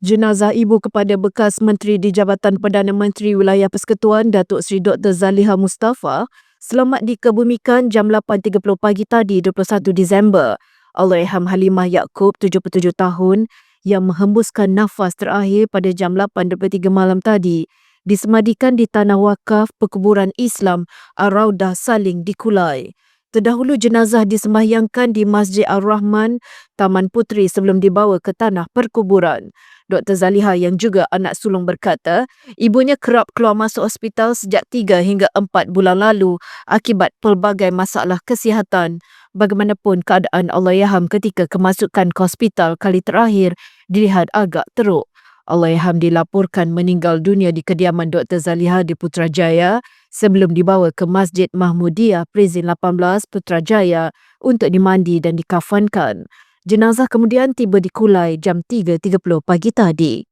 Jenazah ibu kepada bekas Menteri di Jabatan Perdana Menteri Wilayah Persekutuan Datuk Seri Dr. Zaliha Mustafa selamat dikebumikan jam 8.30 pagi tadi 21 Disember. Allahyarham Halimah Yaakob 77 tahun yang menghembuskan nafas terakhir pada jam 8.23 malam tadi disemadikan di Tanah Wakaf Perkuburan Islam Ar-Raudah Saling di Kulai. Terdahulu jenazah disembahyangkan di Masjid Ar-Rahman, Taman Puteri sebelum dibawa ke tanah perkuburan. Dr. Zaliha yang juga anak sulung berkata, ibunya kerap keluar masuk hospital sejak 3 hingga 4 bulan lalu akibat pelbagai masalah kesihatan. Bagaimanapun keadaan Allahyarham ketika kemasukan ke hospital kali terakhir dilihat agak teruk. Allahyarham dilaporkan meninggal dunia di kediaman Dr. Zaliha di Putrajaya sebelum dibawa ke Masjid Mahmudiyah Prizin 18 Putrajaya untuk dimandi dan dikafankan. Jenazah kemudian tiba di Kulai jam 3.30 pagi tadi.